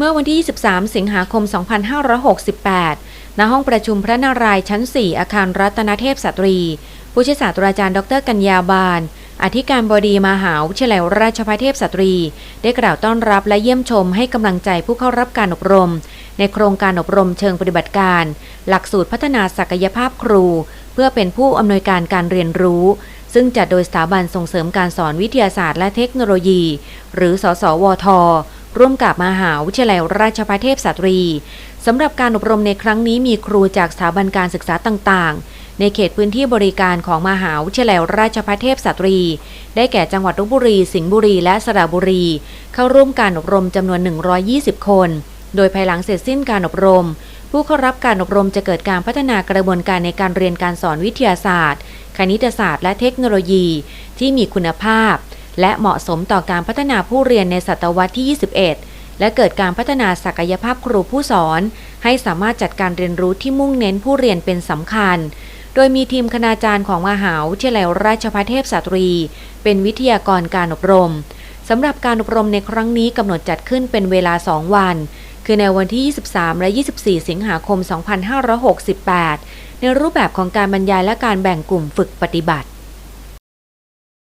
เมื่อวันที่ 23 สิงหาคม 2568 ณ ห้องประชุมพระนารายณ์ชั้น 4 อาคารรัตนเทพสตรี ผู้ช่วยศาสตราจารย์ดรกัญญาบาล อธิการบดีมหาวิทยาลัยราชภัฏเทพสตรี ได้กล่าวต้อนรับและเยี่ยมชมให้กำลังใจผู้เข้ารับการอบรม ในโครงการอบรมเชิงปฏิบัติการ หลักสูตรพัฒนาศักยภาพครู เพื่อเป็นผู้อำนวยการการเรียนรู้ซึ่งจัดโดยสถาบันส่งเสริมการสอนวิทยาศาสตร์และเทคโนโลยี หรือ สสวท ร่วมกับมหาวิทยาลัยราชภัฏเทพสตรีสำหรับการอบรมในครั้งนี้มีครูจากสถาบันการศึกษาต่างๆ ในเขตพื้นที่บริการของมหาวิทยาลัยราชภัฏเทพสตรี ได้แก่จังหวัดลบบุรี สิงห์บุรี และสระบุรี เข้าร่วมการอบรมจำนวน 120 คน โดยภายหลังเสร็จสิ้นการอบรม ผู้เข้ารับการอบรมจะเกิดการพัฒนากระบวนการในการเรียนการสอนวิทยาศาสตร์ คณิตศาสตร์ และเทคโนโลยี ที่มีคุณภาพ และเหมาะสมต่อการพัฒนาผู้เรียนในศตวรรษที่ 21 และเกิดการพัฒนาศักยภาพครูผู้สอน ให้สามารถจัดการเรียนรู้ที่มุ่งเน้นผู้เรียนเป็นสำคัญ โดยมีทีมคณาจารย์ของมหาวิทยาลัยราชภัฏเทพสตรี เป็นวิทยากรการอบรมสำหรับการอบรมในครั้งนี้กำหนดจัดขึ้นเป็นเวลา 2 วัน คือในวันที่ 23 และ 24 สิงหาคม 2568 ในรูปแบบของการบรรยายและการแบ่งกลุ่มฝึกปฏิบัติ